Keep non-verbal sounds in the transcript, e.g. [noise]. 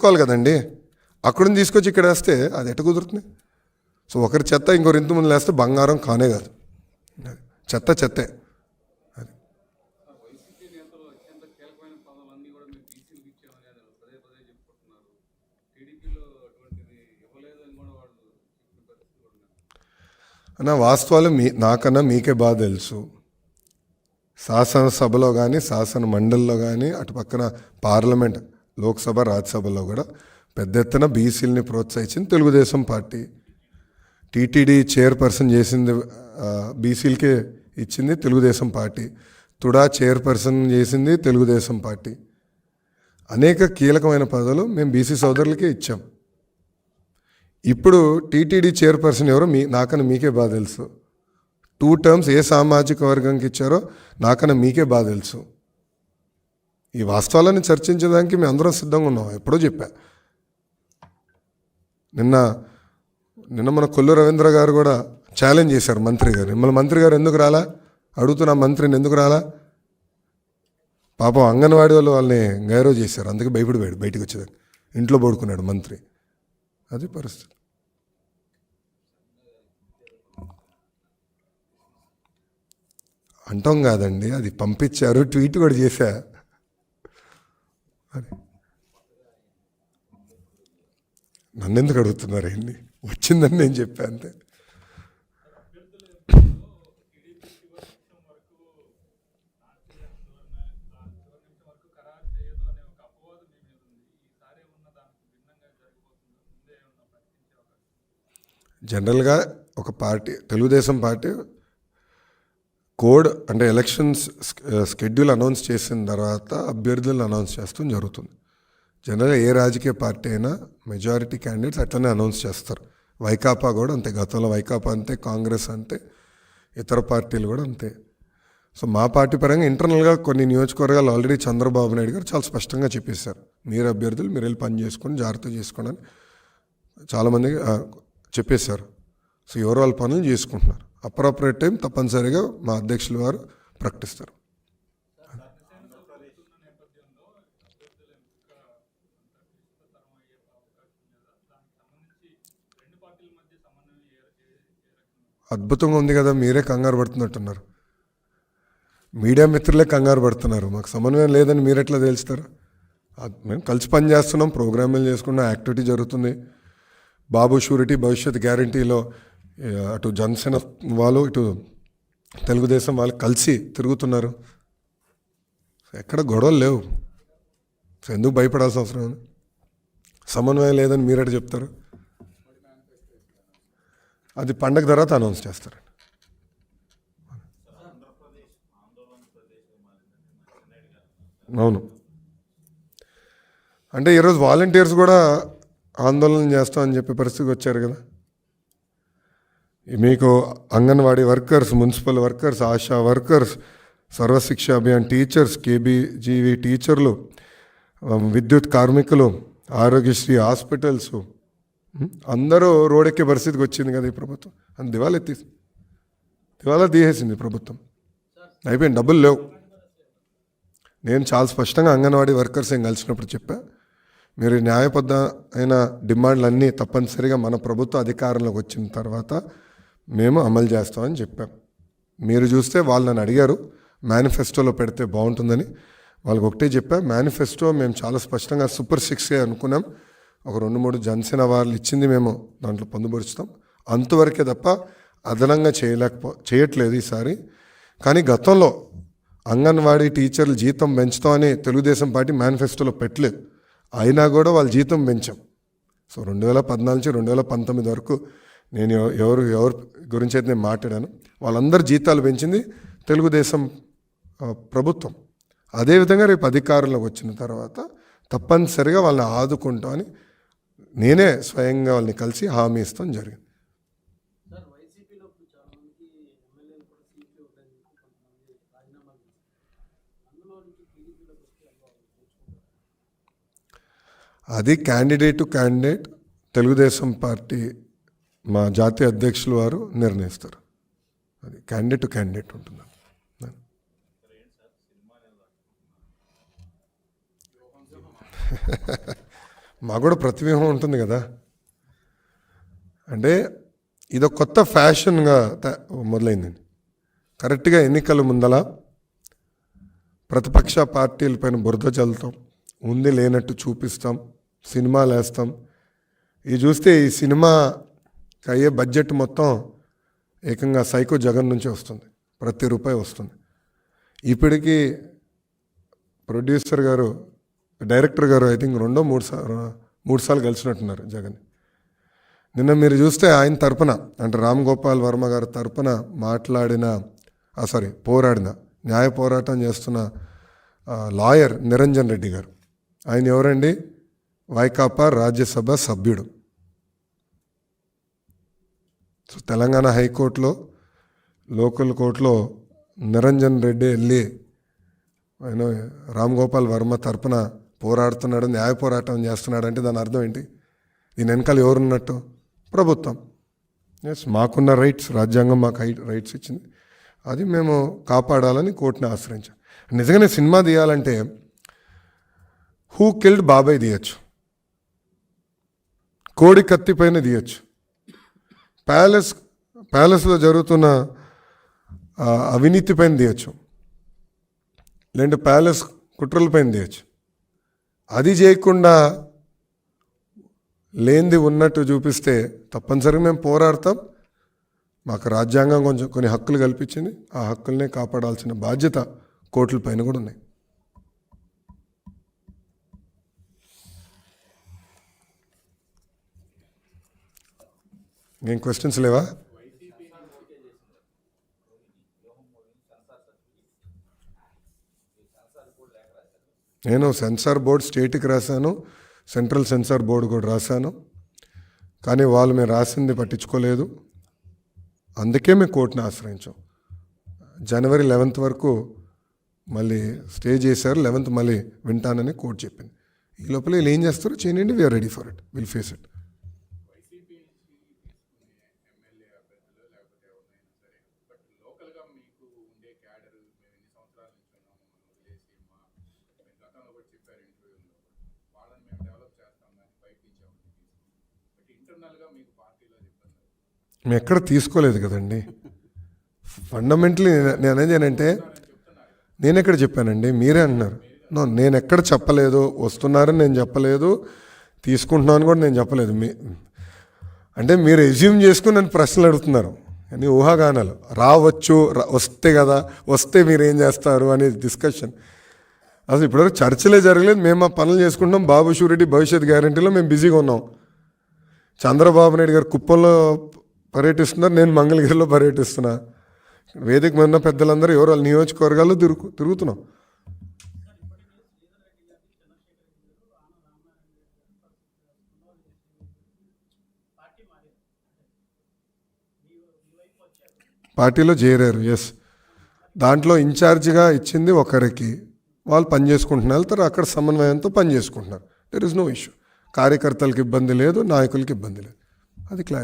తీసుకోవాలి కదండి. అక్కడిని తీసుకొచ్చి ఇక్కడ వేస్తే అది ఎట్ట కుదురుతుంది? సో ఒకరి చెత్త ఇంకొకరి ఇంత ముందు వేస్తే బంగారం కానే కాదు. చెత్త చెత్తే. అది. అన్న వాస్తవాలు మీ నాకన్నా మీకే బాగా తెలుసు. శాసనసభలో కానీ శాసన మండలిలో కానీ అటు పక్కన పార్లమెంట్ లోక్సభ రాజ్యసభలో కూడా పెద్ద ఎత్తున బీసీలని ప్రోత్సహించింది తెలుగుదేశం పార్టీ. టీటీడీ చైర్పర్సన్ చేసింది బీసీలకే ఇచ్చింది తెలుగుదేశం పార్టీ. తుడా చైర్పర్సన్ చేసింది తెలుగుదేశం పార్టీ. అనేక కీలకమైన పదవులు మేము బీసీ సోదరులకే ఇచ్చాం. ఇప్పుడు టీటీడీ చైర్పర్సన్ ఎవరో మీ నాకన్నా మీకే బాగా తెలుసు. టూ టర్మ్స్ ఏ సామాజిక వర్గంకి ఇచ్చారో నాకన్నా మీకే బాగా తెలుసు. ఈ వాస్తవాలను చర్చించడానికి మేము అందరం సిద్ధంగా ఉన్నాం. ఎప్పుడో చెప్పా. నిన్న నిన్న మన కొల్లు రవీంద్ర గారు కూడా ఛాలెంజ్ చేశారు మంత్రి గారు. మిమ్మల్ని మంత్రి గారు ఎందుకు రాలా? అడుగుతున్నా మంత్రిని ఎందుకు రాలా? పాపం అంగన్వాడీ వాళ్ళు వాళ్ళని గైరవ్ చేశారు. అందుకే భయపడిపోయాడు బయటకు వచ్చేదాన్ని ఇంట్లో పడుకున్నాడు మంత్రి. అది పరిస్థితి. అంటాం కాదండి అది పంపించారు ట్వీట్ కూడా చేశా. అది నన్ను ఎందుకు అడుగుతున్నారు ఏంటి వచ్చిందని నేను చెప్పా అంతే. జనరల్గా ఒక పార్టీ తెలుగుదేశం పార్టీ కోడ్ అంటే ఎలక్షన్స్ స్కెడ్యూల్ అనౌన్స్ చేసిన తర్వాత అభ్యర్థులను అనౌన్స్ చేస్తాం జరుగుతుంది. జనరల్గా ఏ రాజకీయ పార్టీ అయినా మెజారిటీ క్యాండిడేట్స్ అట్లనే అనౌన్స్ చేస్తారు. వైకాపా కూడా అంతే గతంలో వైకాపా అంతే కాంగ్రెస్ అంతే ఇతర పార్టీలు కూడా అంతే. సో మా పార్టీ పరంగా ఇంటర్నల్గా కొన్ని నియోజకవర్గాలు ఆల్రెడీ చంద్రబాబు నాయుడు గారు చాలా స్పష్టంగా చెప్పేశారు. మీరు అభ్యర్థులు మీరు వెళ్ళి పని చేసుకొని జాగ్రత్త చేసుకోండి అని చాలామంది చెప్పేశారు. సో ఎవరు వాళ్ళ పనులు చేసుకుంటున్నారు. అప్రాపరేట్ టైం తప్పనిసరిగా మా అధ్యక్షులు వారు ప్రకటిస్తారు. అద్భుతంగా ఉంది కదా మీరే కంగారు పడుతున్నట్టున్నారు. మీడియా మిత్రులే కంగారు పడుతున్నారు. మాకు సమన్వయం లేదని మీరు ఎట్లా తెలుస్తారు మేము కలిసి పని చేస్తున్నాం ప్రోగ్రాములు చేసుకున్నాం యాక్టివిటీ జరుగుతుంది. బాబు షూరిటీ భవిష్యత్ గ్యారంటీలో అటు జనసేన వాళ్ళు ఇటు తెలుగుదేశం వాళ్ళు కలిసి తిరుగుతున్నారు. ఎక్కడ గొడవలు లేవు. ఎందుకు భయపడాల్సిన అవసరం ఉంది? సమన్వయం లేదని మీరట చెప్తారు? అది పండగ తర్వాత అనౌన్స్ చేస్తారు. అవును. అంటే ఈరోజు వాలంటీర్స్ కూడా ఆందోళన చేస్తామని చెప్పే పరిస్థితికి వచ్చారు కదా. మీకు anganwadi workers municipal workers Asha workers Sarva Shiksha Abhiyan teachers KBGV టీచర్లు విద్యుత్ కార్మికులు ఆరోగ్యశ్రీ హాస్పిటల్స్. అందరూ రోడెక్కే పరిస్థితికి వచ్చింది కదా ఈ ప్రభుత్వం. అని దివాలా తీసి దివాలా తీసేసింది ప్రభుత్వం. అయిపోయింది. డబ్బులు లేవు. నేను చాలా స్పష్టంగా అంగన్వాడీ వర్కర్స్ ఏం కలిసినప్పుడు చెప్పా. మీరు ఈ న్యాయబద్ధ అయిన డిమాండ్లన్నీ తప్పనిసరిగా మన ప్రభుత్వ అధికారంలోకి వచ్చిన తర్వాత మేము అమలు చేస్తామని చెప్పాం. మీరు చూస్తే వాళ్ళు నన్ను అడిగారు మేనిఫెస్టోలో పెడితే బాగుంటుందని. వాళ్ళకి ఒకటే చెప్పా మేనిఫెస్టో మేము చాలా స్పష్టంగా సూపర్ సిక్స్గా అనుకున్నాం. ఒక రెండు మూడు జనసేన వాళ్ళు ఇచ్చింది మేము దాంట్లో పొందుపరుచుతాం. అంతవరకే తప్ప అదనంగా చేయలేకపో చేయట్లేదు ఈసారి. కానీ గతంలో అంగన్వాడీ టీచర్లు జీతం పెంచుతామని తెలుగుదేశం పార్టీ మేనిఫెస్టోలో పెట్టలేదు. అయినా కూడా వాళ్ళు జీతం పెంచాం. సో రెండు వేల పద్నాలుగు నుంచి రెండు వేల పంతొమ్మిది వరకు నేను ఎవ- ఎవరు ఎవరు గురించి అయితే నేను మాట్లాడాను వాళ్ళందరి జీతాలు పెంచింది తెలుగుదేశం ప్రభుత్వం. అదేవిధంగా రేపు అధికారంలోకి వచ్చిన తర్వాత తప్పనిసరిగా వాళ్ళని ఆదుకుంటామని నేనే స్వయంగా వాళ్ళని కలిసి హామీ ఇస్తాం జరిగింది. అది candidate to candidate Telugu Desam party మా జాతీయ అధ్యక్షులు వారు నిర్ణయిస్తారు. అది క్యాండిడేట్ టు క్యాండిడేట్ ఉంటుంది [laughs] మా కూడా ప్రతిబింబం ఉంటుంది కదా. అంటే ఇదొక కొత్త ఫ్యాషన్గా మొదలైందండి కరెక్ట్గా ఎన్నికల ముందల ప్రతిపక్ష పార్టీలపైన బురద చల్లుతాం ఉంది లేనట్టు చూపిస్తాం సినిమాలు వేస్తాం ఇది చూస్తే ఈ సినిమా అయ్యే బడ్జెట్ మొత్తం ఏకంగా సైకో జగన్ నుంచి వస్తుంది. ప్రతి రూపాయి వస్తుంది. ఇప్పటికీ ప్రొడ్యూసర్ గారు డైరెక్టర్ గారు ఐ థింక్ రెండో మూడు సార్లు మూడు సార్లు కలిసినట్టున్నారు జగన్. నిన్న మీరు చూస్తే ఆయన తరపున అంటే రామ్ గోపాల్ వర్మ గారి తరపున మాట్లాడిన సారీ పోరాడిన న్యాయ పోరాటం చేస్తున్న లాయర్ నిరంజన్ రెడ్డి గారు. ఆయన ఎవరండి? వైకాపా రాజ్యసభ సభ్యుడు. సో తెలంగాణ హైకోర్టులో లోకల్ కోర్టులో నిరంజన్ రెడ్డి వెళ్ళి ఆయన రామ్ గోపాల్ వర్మ తరపున పోరాడుతున్నాడు న్యాయ పోరాటం చేస్తున్నాడు అంటే దాని అర్థం ఏంటి? దీని వెనకాల ఎవరున్నట్టు? ప్రభుత్వం. ఎస్ మాకున్న రైట్స్ రాజ్యాంగం మాకు హై- రైట్స్ ఇచ్చింది. అది మేము కాపాడాలని కోర్టుని ఆశ్రయించాం. నిజంగానే సినిమా తీయాలంటే హూ కిల్డ్ బాబాయ్ తీయచ్చు. కోడి కత్తి పైన తీయచ్చు. ప్యాలెస్ ప్యాలెస్లో జరుగుతున్న అవినీతి పైన తీయచ్చు. లేదంటే ప్యాలెస్ కుట్రల పైన తీయచ్చు. అది చేయకుండా లేనిది ఉన్నట్టు చూపిస్తే తప్పనిసరిగా మేము పోరాడతాం. మాకు రాజ్యాంగం కొంచెం కొన్ని హక్కులు కల్పించింది. ఆ హక్కులనే కాపాడాల్సిన బాధ్యత కోర్టుల పైన కూడా ఉన్నాయి ఇంకేం క్వశ్చన్స్ లేవా? నేను సెన్సార్ బోర్డ్ స్టేట్కి రాశాను సెంట్రల్ సెన్సార్ బోర్డు కూడా రాశాను. కానీ వాళ్ళు మేము రాసింది పట్టించుకోలేదు. అందుకే మేము కోర్టును ఆశ్రయించాం. జనవరి లెవెన్త్ వరకు మళ్ళీ స్టే చేశారు లెవెన్త్ మళ్ళీ వింటానని కోర్టు చెప్పింది. ఈ లోపల వీళ్ళు ఏం చేస్తారో? చేయండి we are ready for it will face it YCP నుంచి తీసుకునే ఎమ్మెల్యే అభ్యర్థులు లేకపోతే ఎవరినైనా సరే బట్ లోకల్గా మీకు ఉండే క్యాడర్ మేము ఎన్ని సంవత్సరాల నుంచి ఉన్నాము మనం వదిలేసి మా మీరు గతంలో కూడా చెప్పారు ఇంటర్వ్యూలో వాళ్ళని మేము డెవలప్ చేస్తాం కానీ బయట నుంచి ఎవరిని తీసుకుని బట్ ఇంటర్నల్గా మీకు పార్టీలో ఇబ్బంది మేము ఎక్కడ తీసుకోలేదు కదండి. ఫండమెంటలీ నేను అనేది ఏంటంటే నేను ఎక్కడ చెప్పానండి? మీరే అంటున్నారు నో నేను ఎక్కడ చెప్పలేదు. వస్తున్నారని నేను చెప్పలేదు. తీసుకుంటున్నాను కూడా నేను చెప్పలేదు. మీ అంటే మీరు ఎజ్యూమ్ చేసుకుని నన్ను ప్రశ్నలు అడుగుతున్నారు. అని ఊహాగానాలు. రావచ్చు వస్తే కదా వస్తే మీరు ఏం చేస్తారు అనే డిస్కషన్ అసలు ఇప్పటివరకు చర్చలే జరగలేదు. మేము మా పనులు చేసుకుంటాం బాబు షూరిటీ భవిష్యత్ గ్యారంటీలో మేము బిజీగా ఉన్నాం. చంద్రబాబు నాయుడు గారు కుప్పంలో పర్యటిస్తున్నారు నేను మంగళగిరిలో పర్యటిస్తున్నా. వేదిక మీద పెద్దలందరూ ఎవరు వాళ్ళ నియోజకవర్గాల్లో తిరుగు తిరుగుతున్నాం. పార్టీలో చేరారు ఎస్ దాంట్లో ఇన్ఛార్జిగా ఇచ్చింది ఒకరికి. వాళ్ళు పని తర్వాత వెళ్తారు అక్కడ సమన్వయంతో పని చేసుకుంటున్నారు. దెర్ ఇస్ నో ఇష్యూ కార్యకర్తలకు ఇబ్బంది లేదు నాయకులకి ఇబ్బంది లేదు అది క్లారిటీ